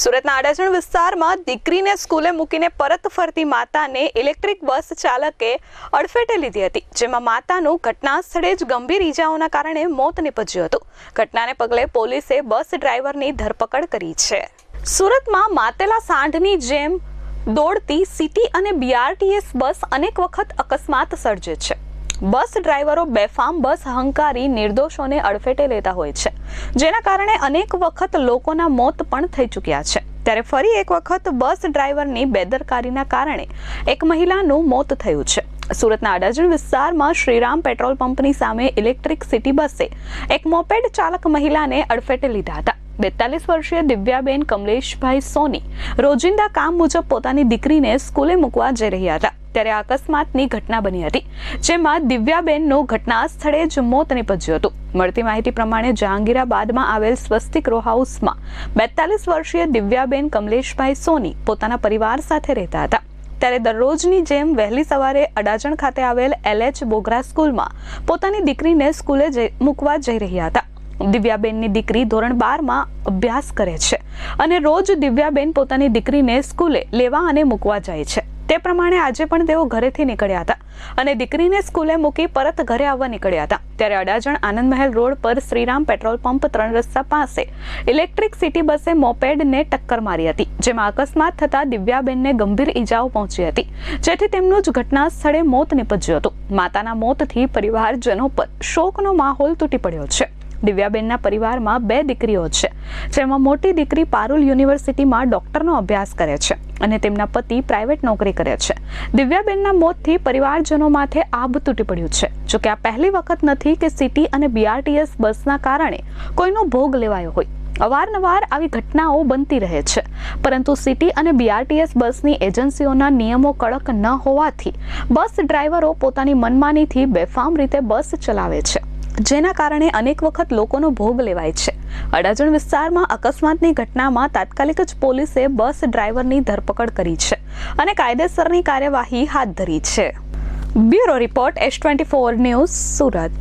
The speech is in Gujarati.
સુરતના અડાજણ વિસ્તારમાં દીકરીને સ્કૂલે મૂકીને પરત ફરતી માતાને ઇલેક્ટ્રિક બસ ચાલકે અડફેટે લીધી હતી, જેમાં માતાનું ઘટના સ્થળે જ ગંભીર ઈજાઓના કારણે મોત નીપજ્યું હતું. ઘટનાને પગલે પોલીસે બસ ડ્રાઈવરની ધરપકડ કરી છે. સુરતમાં માતેલા સાંઢની જેમ દોડતી સિટી અને બીઆરટીએસ બસ અનેક વખત અકસ્માત સર્જે છે. બસ ડ્રાઈવરો બેફામ બસ હંકારી નિર્દોષોને અડફેટે લેતા હોય છે. જેના કારણે અનેક વખત લોકોના મોત પણ થઈ ચૂક્યા છે. ત્યારે ફરી એક વખત બસ ડ્રાઈવરની બેદરકારીના કારણે એક મહિલાનું મોત થયું છે. સુરતના અડાજણ વિસ્તારમાં શ્રીરામ પેટ્રોલ પંપની સામે ઇલેક્ટ્રિક સિટી બસે એક મોપેડ ચાલક મહિલાને અડફેટે લીધા હતા. બેતાલીસ વર્ષીય દિવ્યાબેન કમલેશભાઈ સોની રોજિંદા કામ મુજબ પોતાની દીકરીને સ્કૂલે મૂકવા જઈ રહ્યા હતા. ત્યારે અકસ્માતની ઘટના બની હતી, જેમાં દિવ્યાબેનનું ઘટના સ્થળે જ મોત નિપજ્યું હતું. મળતી માહિતી પ્રમાણે જહાંગીરાબાદમાં આવેલ સ્વસ્તિક રો હાઉસમાં બેતાલીસ વર્ષીય દિવ્યાબેન કમલેશભાઈ સોની પોતાના પરિવાર સાથે રહેતા હતા. ત્યારે દરરોજની જેમ વહેલી સવારે અડાજણ ખાતે આવેલ એલએચ બોગરા સ્કૂલમાં પોતાની દીકરીને સ્કૂલે મૂકવા જઈ રહ્યા હતા. દિવ્યાબેનની દીકરી ધોરણ બારમાં અભ્યાસ કરે છે અને રોજ દિવ્યાબેન પોતાની દીકરીને સ્કૂલે લેવા અને મૂકવા જાય છે. તે પ્રમાણે આજે પણ તેઓ ઘરેથી નીકળ્યા હતા અને દીકરીને સ્કૂલે મૂકી પરત ઘરે આવવા નીકળ્યા હતા. ત્યારે અડાજણ આનંદ મહેલ રોડ પર શ્રીરામ પેટ્રોલ પંપ ત્રણ રસ્તા પાસે ઇલેક્ટ્રિક સિટી બસે મોપેડને ટક્કર મારી હતી, જેમાં અકસ્માત થતા દિવ્યાબેનને ગંભીર ઈજાઓ પહોંચી હતી. જેથી તેમનું જ ઘટના સ્થળે મોત નીપજ્યું હતું. માતાના મોતથી પરિવારજનો પર શોકનો માહોલ તૂટી પડ્યો છે. દિવ્યાબેનના પરિવારમાં બે દીકરીઓ છે, જેમાં મોટી દીકરી પારુલ યુનિવર્સિટીમાં ડોક્ટરનો અભ્યાસ કરે છે અને તેમના પતિ પ્રાઇવેટ નોકરી કરે છે. દિવ્યાબેનના મોતથી પરિવારજનો માથે આભ તૂટી પડ્યું છે જોકે આ પહેલી વખત નથી કે સિટી અને બીઆરટીએસ બસના કારણે કોઈનો ભોગ લેવાયો હોય. અવારનવાર આવી ઘટનાઓ બનતી રહે છે, પરંતુ સિટી અને બીઆરટીએસ બસની એજન્સીઓના નિયમો કડક ન હોવાથી બસ ડ્રાઈવરો પોતાની મનમાનીથી બેફામ રીતે બસ ચલાવે છે. જેના કારણે અનેક વખત લોકોનો ભોગ લેવાય છે. અડાજણ વિસ્તારમાં અકસ્માતની ઘટનામાં તાત્કાલિક જ પોલીસે બસ ડ્રાઈવરની ધરપકડ કરી છે અને કાયદેસરની કાર્યવાહી હાથ ધરી છે. Bureau report S twenty four news Surat.